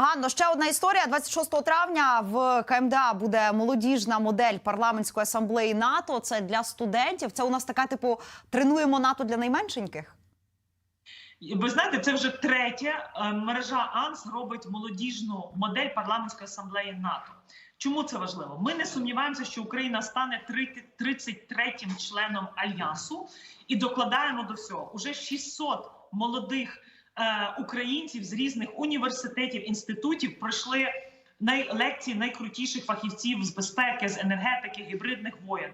Ганно, ще одна історія. 26 травня в КМДА буде молодіжна модель парламентської асамблеї НАТО. Це для студентів. Це у нас така, типу, тренуємо НАТО для найменшеньких. Ви знаєте, це вже третя е, мережа АНС робить молодіжну модель парламентської асамблеї НАТО. Чому це важливо? Ми не сумніваємося, що Україна стане 33-м членом альянсу і докладаємо до всього. Уже 600 молодих українців з різних університетів інститутів пройшли най- лекції найкрутіших фахівців з безпеки, з енергетики, гібридних воєн.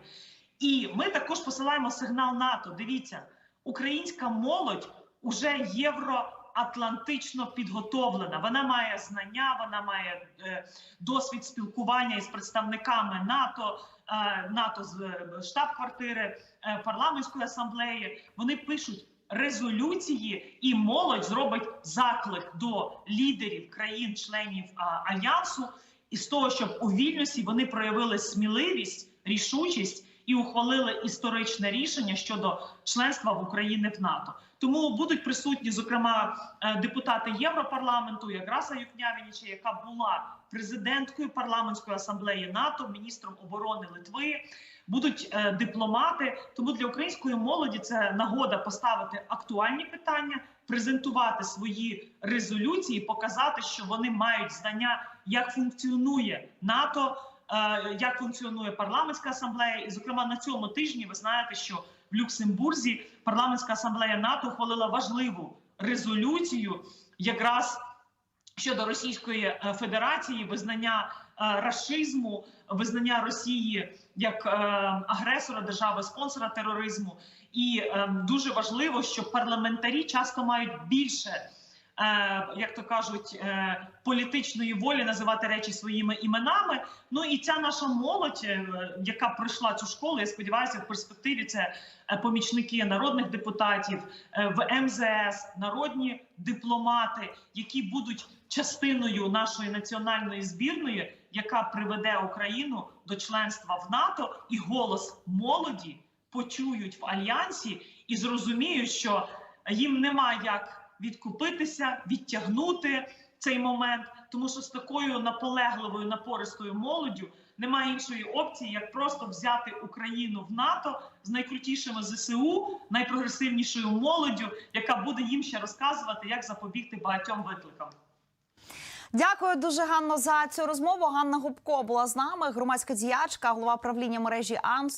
І ми також посилаємо сигнал НАТО. Дивіться, українська молодь уже євроатлантично підготовлена. Вона має знання, вона має е, досвід спілкування із представниками НАТО, е, НАТО з е, штаб-квартири е, парламентської асамблеї. Вони пишуть. Резолюції і молодь зробить заклик до лідерів країн-членів альянсу, із того, щоб у вільності вони проявили сміливість, рішучість і ухвалили історичне рішення щодо членства в Україні в НАТО. Тому будуть присутні, зокрема, е, депутати Європарламенту, як Раса Юкнявініча, яка була президенткою парламентської асамблеї НАТО, міністром оборони Литви. Будуть е, дипломати. Тому для української молоді це нагода поставити актуальні питання, презентувати свої резолюції, показати, що вони мають знання, як функціонує НАТО, як функціонує парламентська асамблея. І, зокрема, на цьому тижні ви знаєте, що в Люксембурзі парламентська асамблея НАТО ухвалила важливу резолюцію, якраз щодо Російської е, Федерації, визнання е, рашизму, визнання Росії як е, агресора держави, спонсора тероризму. І е, дуже важливо, що парламентарі часто мають більше. Е, Як то кажуть, е, політичної волі називати речі своїми іменами. Ну і ця наша молодь, е, яка пройшла цю школу, я сподіваюся, в перспективі це помічники народних депутатів в МЗС, народні дипломати, які будуть частиною нашої національної збірної, яка приведе Україну до членства в НАТО, і голос молоді почують в альянсі і зрозуміють, що їм нема як відкупитися, відтягнути цей момент, тому що з такою наполегливою напористою молоддю немає іншої опції, як просто взяти Україну в НАТО з найкрутішими ЗСУ, найпрогресивнішою молоддю, яка буде їм ще розказувати, як запобігти багатьом викликам. Дякую дуже Ганно за цю розмову. Ганна Губко була з нами, громадська діячка, голова правління мережі АНС.